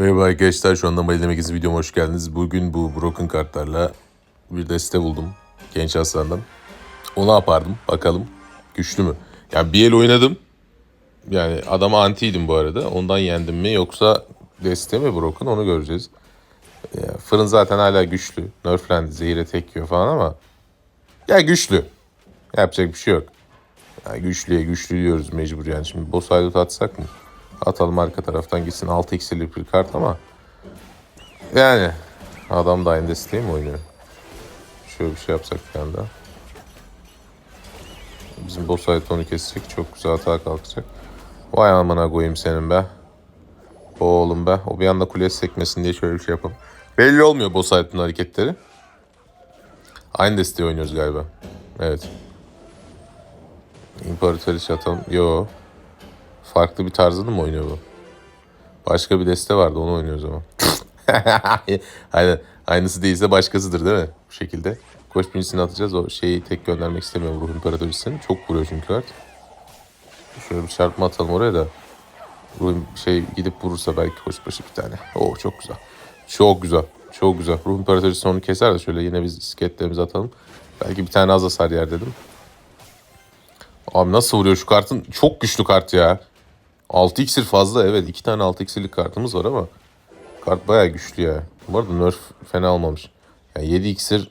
Merhaba arkadaşlar şu anda Mali Demek İzin videoma hoş geldiniz. Bugün bu broken kartlarla bir deste buldum genç aslandan. Onu yapardım bakalım güçlü mü? Yani bir el oynadım. Yani adama antiydim bu arada. Ondan yendim mi yoksa deste mi broken onu göreceğiz. Ya, fırın zaten hala güçlü. Nerflendi zehire tek yiyor falan ama ya güçlü. Yapacak bir şey yok. Ya güçlüye güçlü diyoruz mecbur yani. Şimdi boss atsak mı? Atalım arka taraftan gitsin 6 x'lik bir kart ama yani adam da aynı desteği mi oynuyor? Şöyle bir şey yapsak bir anda. Bizim boss haydut onu kesecek. Çok güzel hata kalkacak. Vay amına koyayım senin be. Oğlum be. O bir anda kuleye sekmesin diye şöyle bir şey yapalım. Belli olmuyor boss haydutun hareketleri. Aynı desteği oynuyoruz galiba. Evet. İmparatoriçe atalım. Yo. Farklı bir tarzını mı oynuyor bu? Başka bir deste vardı onu oynuyoruz ama. Aynen. Aynısı değilse başkasıdır değil mi? Bu şekilde. Koç birincisini atacağız. O şeyi tek göndermek istemiyorum ruh imparatoriçesini. Çok vuruyor çünkü kart. Şöyle bir çarpma atalım oraya da. Ruh şey gidip vurursa belki koç başı bir tane. Oo çok güzel. Çok güzel. Çok güzel. Ruh imparatoriçesi onu keser de şöyle yine biz isketlerimizi atalım. Belki bir tane az hasar yer dedim. Abi nasıl vuruyor şu kartın? Çok güçlü kart ya. 6 iksir fazla evet. 2 tane 6 iksirlik kartımız var ama kart bayağı güçlü ya. Bu arada nerf fena olmamış. Yani 7 iksir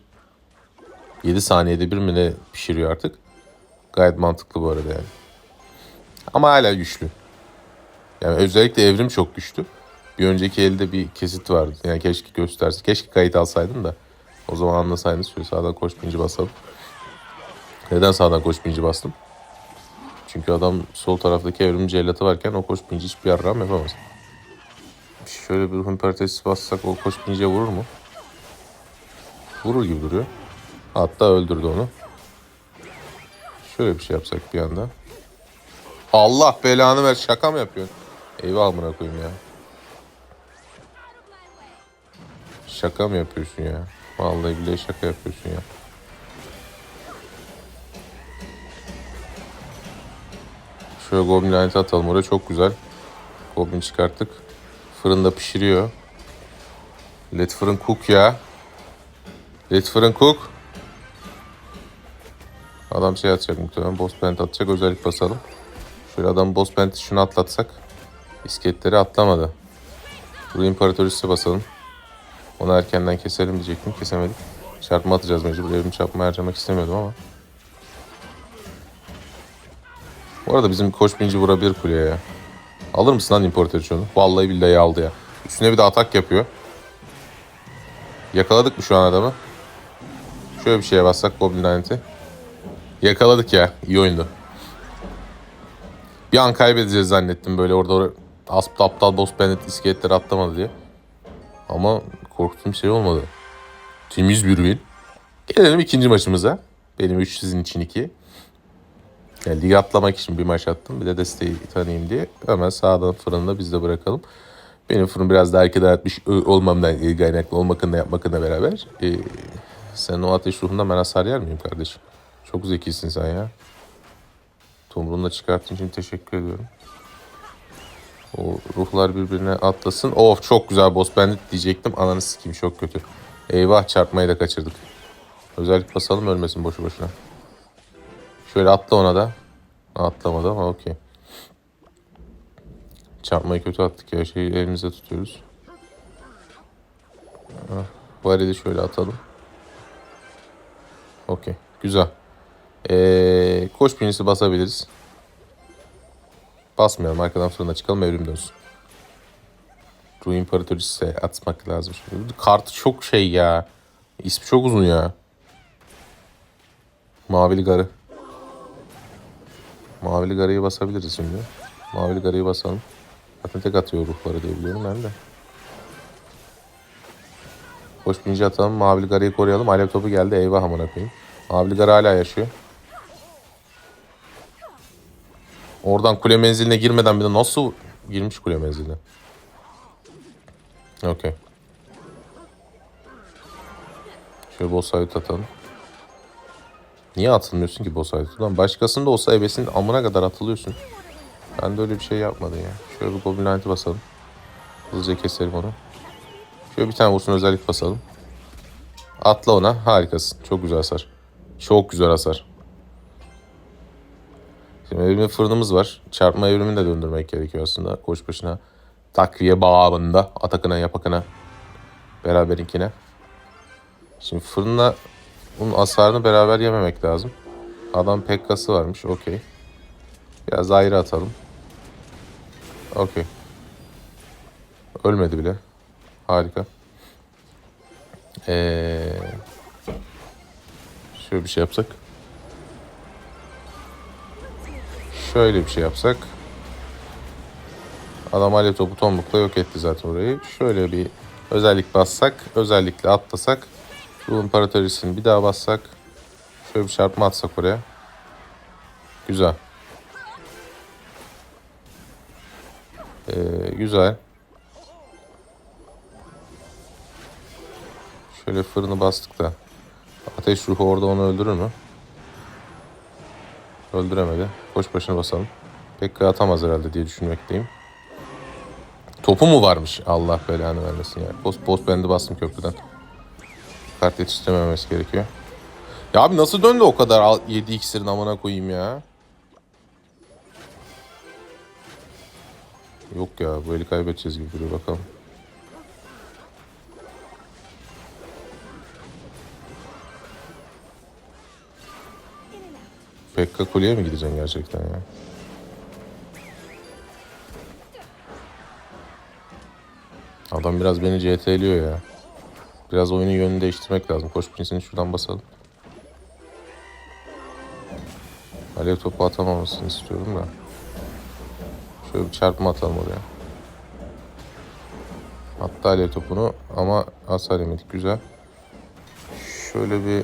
7 saniyede bir mi ne pişiriyor artık. Gayet mantıklı bu arada yani. Ama hala güçlü. Yani özellikle evrim çok güçlü. Bir önceki elde bir kesit vardı. Yani keşke gösterse. Keşke kayıt alsaydım da. O zaman anlasaydınız. Şöyle sağdan koş binci basalım. Neden sağdan koş binci bastım? Çünkü adam sol taraftaki evrim cellatı varken o koş binci hiçbir yarram yapamaz. Şöyle bir ruhun paritesi bassak o koş binciye vurur mu? Vurur gibi duruyor. Hatta öldürdü onu. Şöyle bir şey yapsak bir anda. Allah belanı ver şaka mı yapıyorsun? Eyvah amına koyayım ya. Şaka mı yapıyorsun ya? Vallahi billahi şaka yapıyorsun ya. Şöyle Goblin laneti atalım oraya çok güzel. Goblin çıkarttık. Fırında pişiriyor. Let fırın cook ya. Let fırın cook. Adam şey atacak muhtemelen. Boss plant atacak. Özellik basalım. Şöyle adam boss plant'i şunu atlatsak. İsketleri atlamadı. Buraya imparatoriçe basalım. Onu erkenden keselim diyecektim. Kesemedik. Çarpma atacağız mecbur. Evrim çarpma harcamak istemiyordum ama. Bu arada bizim koç binci vurabilir kuleye ya. Alır mısın lan imparatoriçe onu? Vallahi billahi aldı ya. Üstüne bir de atak yapıyor. Yakaladık mı şu an adamı? Şöyle bir şeye bassak Goblin laneti. Yakaladık ya. İyi oyundu. Bir an kaybedeceğiz zannettim böyle orada orada aptal aptal boss planet iskeletleri atlamadı diye. Ama korktuğum şey olmadı. Temiz bir win. Gelelim ikinci maçımıza. Benim 3 sizin için 2. Yani ligi atlamak için bir maç attım. Bir de desteği tanıyayım diye. Hemen sağdan fırında biz de bırakalım. Benim fırın biraz daha erke dağıtmış olmamdan kaynaklı olmakınla yapmakınla beraber. Ee, sen o ateş ruhundan ben hasar yer miyim kardeşim? Çok zekisin sen ya. Tomruğunu çıkarttığın için teşekkür ediyorum. O ruhlar birbirine atlasın. Of çok güzel boss bandit diyecektim. Ananı sikeyim çok kötü. Eyvah çarpmayı da kaçırdık. Özellik basalım ölmesin boşu boşuna. Şöyle atla ona da. Atlamadı ama okey. Çarpmayı kötü attık ya. Şeyi elimizde tutuyoruz. Varili şöyle atalım. Okey. Güzel. Ee, koş birincisi basabiliriz. Basmayalım. Arkadan fırına çıkalım. Evrim dönsün. Ruh İmparatoriçe atmak lazım. Şimdi. Kartı çok şey ya. İsmi çok uzun ya. Mavili garı. Mavili garayı basabiliriz şimdi. Mavili garayı basalım. Zaten tek atıyor ruhları diye biliyorum ben de. Koş binci atalım. Mavili garayı koruyalım. Alev topu geldi. Eyvah amına koyayım. Mavili gar hala yaşıyor. Oradan kule menziline girmeden bir de nasıl girmiş kule menziline? Okey. Şöyle boss atalım. Niye atılmıyorsun ki boss fight? Lan başkasında olsa ebesin amına kadar atılıyorsun. Ben de öyle bir şey yapmadım ya. Şöyle bir goblin laneti basalım. Hızlıca keselim onu. Şöyle bir tane vursun özellik basalım. Atla ona. Harikasın. Çok güzel hasar. Çok güzel hasar. Şimdi evrimli fırınımız var. Çarpma evrimini de döndürmek gerekiyor aslında. Koç başına. Takviye bağımında. Atakına yapakına. Beraberinkine. Şimdi fırınla bunun hasarını beraber yememek lazım. Adam pekkası varmış. Okey. Biraz ayrı atalım. Okey. Ölmedi bile. Harika. Ee, şöyle bir şey yapsak. Şöyle bir şey yapsak. Adam alev topu tombukla yok etti zaten orayı. Şöyle bir özellik bassak. Özellikle atlasak. Bu imparatorisini bir daha bassak. Şöyle bir çarpma atsak oraya. Güzel. Ee, güzel. Şöyle fırını bastık da. Ateş ruhu orada onu öldürür mü? Öldüremedi. Koş başına basalım. Pekka atamaz herhalde diye düşünmekteyim. Topu mu varmış? Allah belanı vermesin ya. Post post bendi bastım köprüden. Kart yetiştirememesi gerekiyor. Ya abi nasıl döndü o kadar al- 7 iksirin amına koyayım ya. Yok ya bu eli kaybedeceğiz gibi duruyor bakalım. Pekka kuleye mi gideceksin gerçekten ya? Adam biraz beni CT'liyor ya. Biraz oyunun yönünü değiştirmek lazım. Koş prinsini şuradan basalım. Alev topu atamamasını istiyorum da. Şöyle bir çarpma atalım oraya. Attı alev topunu ama hasar yemedik. Güzel. Şöyle bir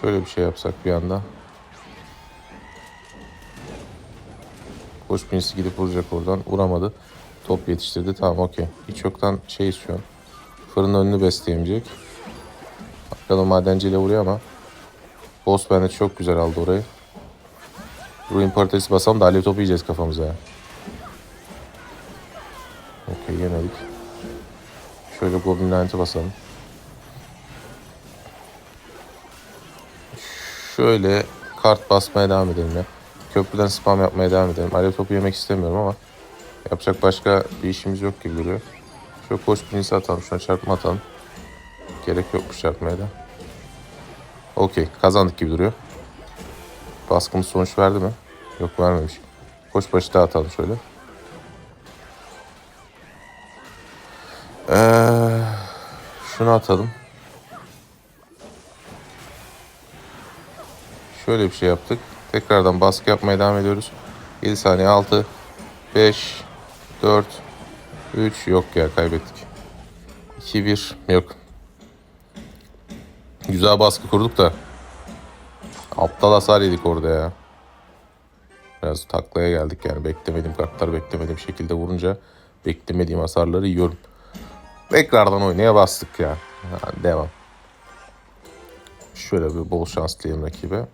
şöyle bir şey yapsak bir anda. Koş pinsi gidip vuracak oradan. Vuramadı. Top yetiştirdi. Tamam okey. Hiç yoktan şey istiyorum. Fırın önünü besleyemeyecek. Bakalım madenciyle vuruyor ama. Boss bende çok güzel aldı orayı. Ruin Portesi basalım da alev topu yiyeceğiz kafamıza. Okey yemedik. Şöyle Goblin Lanet'i basalım. Şöyle kart basmaya devam edelim ya. Köprüden spam yapmaya devam edelim. Alev topu yemek istemiyorum ama yapacak başka bir işimiz yok gibi duruyor. Şöyle koş pinisi atalım. Şuna çarpma atalım. Gerek yokmuş çarpmaya da. Okey. Kazandık gibi duruyor. Baskımız sonuç verdi mi? Yok vermemiş. Koş başı daha atalım şöyle. Ee, şunu atalım. Şöyle bir şey yaptık. Tekrardan baskı yapmaya devam ediyoruz. 7 saniye 6 5 4 3 yok ya kaybettik. 2 1 yok. Güzel baskı kurduk da aptal hasar yedik orada ya. Biraz taklaya geldik yani beklemediğim kartlar beklemediğim şekilde vurunca beklemediğim hasarları yiyorum. Tekrardan oynaya bastık ya. Ha, devam. Şöyle bir bol şans dileyelim rakibe.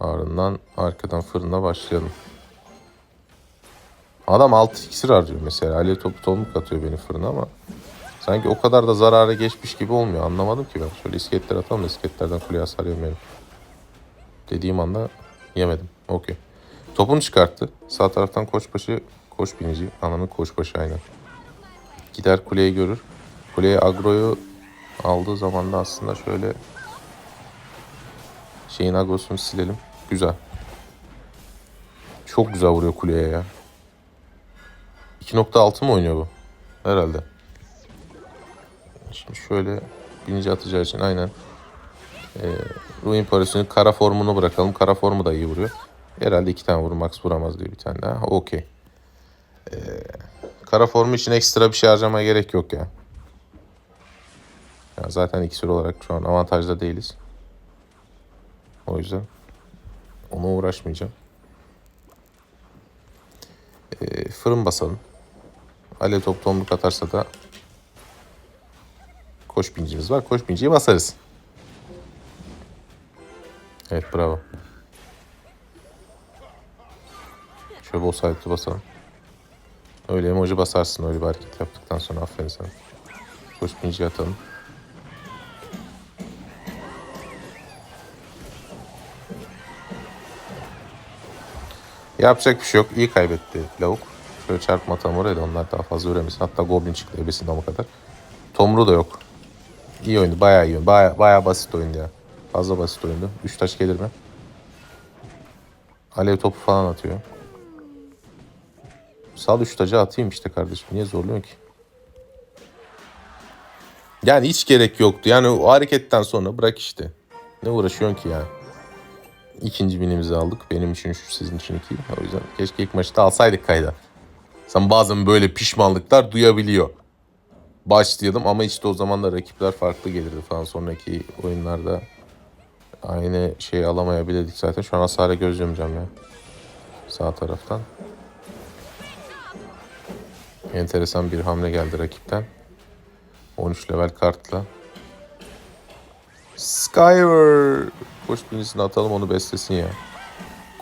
Ardından arkadan fırına başlayalım. Adam 6 iksir harcıyor mesela. Alev topu tomruk atıyor beni fırına ama sanki o kadar da zarara geçmiş gibi olmuyor. Anlamadım ki ben. Şöyle iskeletler atalım da isketlerden kuleye hasar yemeyelim. Dediğim anda yemedim. Okey. Topunu çıkarttı. Sağ taraftan koçbaşı, koç binici. Ananın koçbaşı aynen. Gider kuleyi görür. Kuleye agroyu aldığı zaman da aslında şöyle şeyin agrosunu silelim. Güzel. Çok güzel vuruyor kuleye ya. 2.6 mı oynuyor bu? Herhalde. Şimdi şöyle birinci atacağı için aynen. Ee, Ruin Parası'nın kara formunu bırakalım. Kara formu da iyi vuruyor. Herhalde iki tane vurur. Max vuramaz diye bir tane daha. Okey. Ee, kara formu için ekstra bir şey harcamaya gerek yok ya. ya zaten iksir olarak şu an avantajda değiliz. O yüzden ona uğraşmayacağım. Ee, fırın basalım. Alev top tomruk atarsa da koş bincimiz var. Koş binciyi basarız. Evet bravo. Şöyle bol sahipli basalım. Öyle emoji basarsın öyle bir hareket yaptıktan sonra aferin sana. Koş pinci atalım. Yapacak bir şey yok. İyi kaybetti lavuk. Şöyle çarpma da onlar daha fazla üremesin. Hatta Goblin çıktı ebesinden o kadar. Tomru da yok. İyi oyundu. Bayağı iyi oyundu. Bayağı, bayağı basit oyundu ya. Fazla basit oyundu. 3 taş gelir mi? Alev topu falan atıyor. Sal 3 tacı atayım işte kardeşim. Niye zorluyorsun ki? Yani hiç gerek yoktu. Yani o hareketten sonra bırak işte. Ne uğraşıyorsun ki yani? İkinci binimizi aldık. Benim için 3, sizin için 2. O yüzden keşke ilk maçta alsaydık kayda. Sen bazen böyle pişmanlıklar duyabiliyor. Başlayalım ama işte o zaman da rakipler farklı gelirdi falan. Sonraki oyunlarda aynı şeyi alamayabilirdik zaten. Şu an hasara göz yumacağım ya. Sağ taraftan. Enteresan bir hamle geldi rakipten. 13 level kartla. Skyver. Koç binisini atalım onu beslesin ya.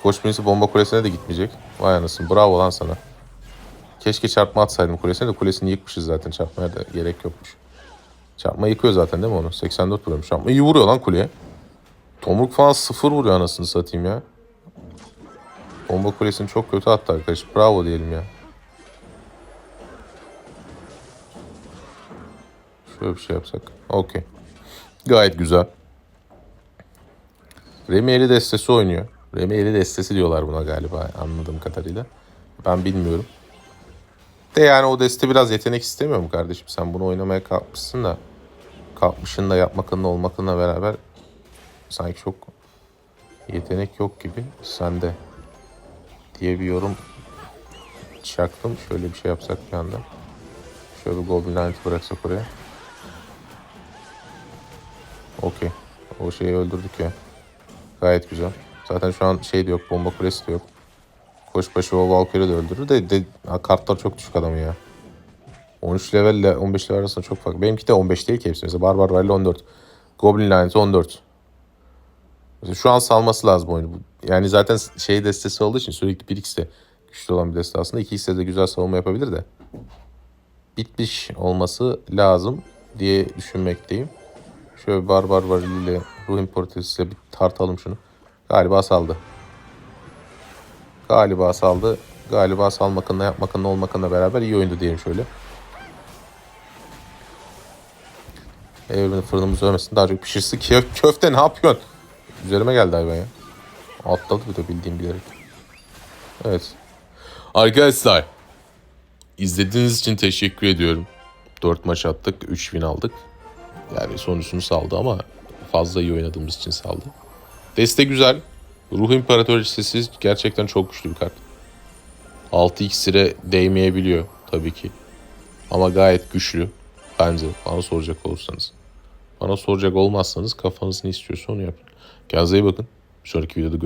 Koç binisi bomba kulesine de gitmeyecek. Vay anasını bravo lan sana. Keşke çarpma atsaydım kulesine de kulesini yıkmışız zaten. Çarpmaya da gerek yokmuş. Çarpma yıkıyor zaten değil mi onu? 84 vuruyormuş. Çarpma iyi vuruyor lan kuleye. Tomruk falan sıfır vuruyor anasını satayım ya. Bomba kulesini çok kötü attı arkadaş. Bravo diyelim ya. Şöyle bir şey yapsak. Okey. Gayet güzel. Remi eli destesi oynuyor. Remi eli destesi diyorlar buna galiba anladığım kadarıyla. Ben bilmiyorum. De yani o deste biraz yetenek istemiyor mu kardeşim? Sen bunu oynamaya kalkmışsın da kalkmışın da yapmakınla olmakınla beraber sanki çok yetenek yok gibi sende diye bir yorum çaktım. Şöyle bir şey yapsak bir anda. Şöyle bir Goblin Knight bıraksak oraya. Okey. O şeyi öldürdük ya. Gayet güzel. Zaten şu an şey de yok. Bomba kulesi de yok. Koşbaşı o Valkyrie de öldürür de, de kartlar çok düşük adamı ya. 13 level ile 15 level arasında çok fark. Benimki de 15 değil ki hepsi. Mesela Barbar Rally 14. Goblin Lions 14. Mesela şu an salması lazım oyunu. Yani zaten şey destesi olduğu için sürekli 1x'te güçlü olan bir deste aslında. 2x'te de güzel savunma yapabilir de. Bitmiş olması lazım diye düşünmekteyim. Şöyle Barbar Rally ile Ruh İmparatorisiyle bir tartalım şunu. Galiba saldı. Galiba saldı. Galiba salmakınla yapmakınla olmakınla beraber iyi oyundu diyelim şöyle. Evrenin fırınımız ölmesin. Daha çok pişirsin. Kö köfte ne yapıyorsun? Üzerime geldi hayvan ya. Atladı bir de bildiğim bilerek. Evet. Arkadaşlar. izlediğiniz için teşekkür ediyorum. 4 maç attık. 3 win aldık. Yani sonucunu saldı ama fazla iyi oynadığımız için saldı. Deste güzel. Ruh İmparator listesi gerçekten çok güçlü bir kart. 6 iksire değmeyebiliyor tabii ki. Ama gayet güçlü. Bence bana soracak olursanız. Bana soracak olmazsanız kafanız ne istiyorsa onu yapın. Kendinize iyi bakın. Bir sonraki videoda